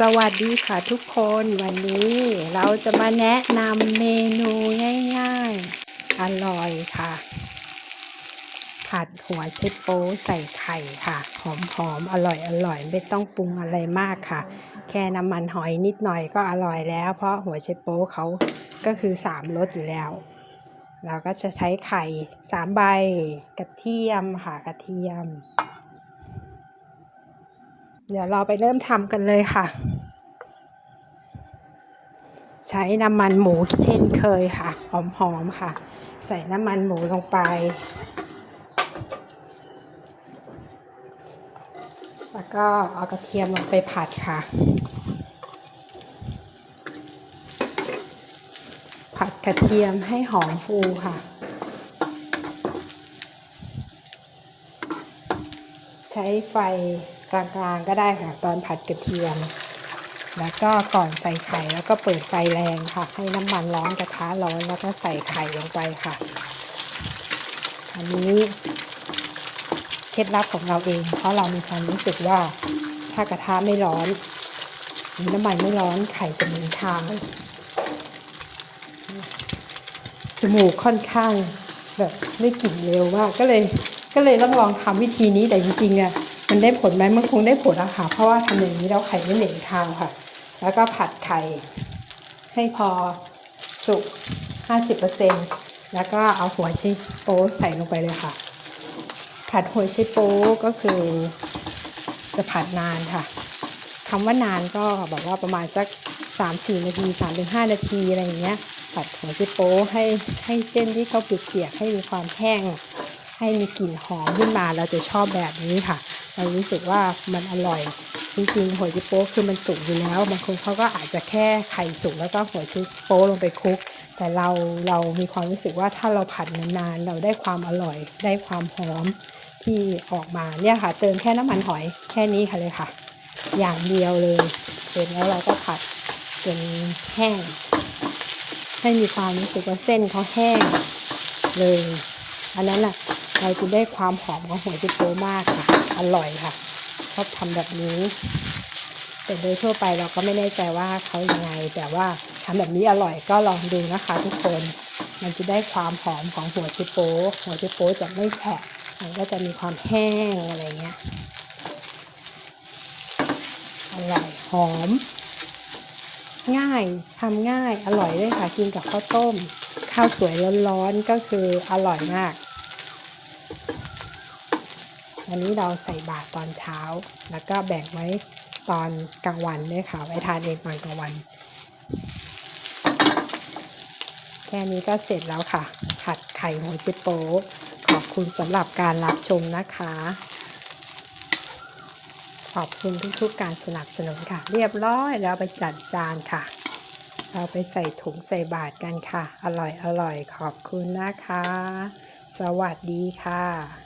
สวัสดีค่ะทุกคนวันนี้เราจะมาแนะนำเมนูง่าย ๆ อร่อยค่ะ ผัดหัวเชฟโป๊ใส่ไข่ค่ะ หอมๆอร่อยอร่อยไม่ต้องปรุงอะไรมากค่ะ แค่น้ำมันหอยนิดหน่อยก็อร่อยแล้ว เพราะหัวเชฟโป๊เขาก็คือสามรสอยู่แล้ว เราก็จะใช้ไข่สามใบกระเทียมค่ะกระเทียม เดี๋ยวเราไปเริ่มทำกันเลยค่ะ ใช้น้ำมันหมูเช่นเคยค่ะ หอมๆค่ะ ใส่น้ำมันหมูลงไป แล้วก็เอากระเทียมลงไปผัดค่ะ ผัดกระเทียมให้หอมฟูค่ะใช้ไฟ กลางๆก็ได้ค่ะ ตอนผัดกระเทียม แล้วก็ก่อนใส่ไข่แล้วก็เปิดไฟแรงค่ะ ให้น้ำมันร้อนกระทะร้อนแล้วก็ใส่ไข่ลงไปค่ะ อันนี้เคล็ดลับของเราเอง เพราะเรามีความรู้สึกว่าถ้ากระทะไม่ร้อนหรือน้ำมันไม่ร้อนไข่จะมีทางจมูกค่อนข้างแบบไม่กลิ่นเร็วมากก็เลยก็เลยต้องลองทำวิธีนี้แต่จริงๆอะ มันได้ผลไหมมันคงได้ผลอะค่ะเพราะว่าทำอย่างนี้แล้วไข่ไม่เหม็นคาวค่ะ แล้วก็ผัดไข่ให้พอสุก 50%แล้วก็เอาหัวไชโป๊ใส่ลงไปเลยค่ะ ผัดหัวไชโป๊ก็คือจะผัดนานค่ะคำว่านานก็บอกว่าประมาณสัก 3-4 นาที 3-5 นาทีอะไรอย่างเงี้ยผัดหัวไชโป๊ให้ให้เส้นที่เขาเปียกๆให้มีความแห้ง ให้มีกลิ่นหอมขึ้นมาเราจะชอบแบบนี้ค่ะ เรารู้สึกว่ามันอร่อย จริงๆหัวไชโป๊คือมันสุกอยู่แล้วบางคนเขาก็อาจจะแค่ไข่สุกแล้วก็หัวไชโป๊ลงไปคลุก แต่เราเรามีความรู้สึกว่าถ้าเราผัดนานๆเราได้ความอร่อย ได้ความหอมที่ออกมาเนี่ยค่ะ เติมแค่น้ำมันหอยแค่นี้ค่ะเลยค่ะ อย่างเดียวเลยเสร็จแล้วเราก็ผัดจนแห้ง ให้มีความรู้สึกว่าเส้นเขาแห้งเลย อันนั้นน่ะ เราจะได้ความหอมของหัวไชโป๊มากค่ะ อร่อยค่ะชอบทำแบบนี้ แต่โดยทั่วไปเราก็ไม่แน่ใจว่าเขายังไง แต่ว่าทำแบบนี้อร่อยก็ลองดูนะคะ ทุกคน มันจะได้ความหอมของหัวไชโป๊หัวไชโป๊จะไม่แฉะมันก็จะมีความแห้งอะไรเงี้ย อร่อยหอม ง่ายทำง่ายอร่อยด้วยค่ะ กินกับข้าวต้ม ข้าวสวยร้อนๆก็คืออร่อยมาก วันนี้เราใส่บาตรตอนเช้า แล้วก็แบ่งไว้ตอนกลางวันด้วยค่ะ ไว้ทานเองตอนกลางวัน แค่นี้ก็เสร็จแล้วค่ะ ผัดไข่หัวจิโป๊ขอบคุณสำหรับการรับชมนะคะ ขอบคุณทุกๆการสนับสนุนค่ะ เรียบร้อยแล้วไปจัดจานค่ะ เราไปใส่ถุงใส่บาตรกันค่ะ อร่อยอร่อยขอบคุณนะคะ สวัสดีค่ะ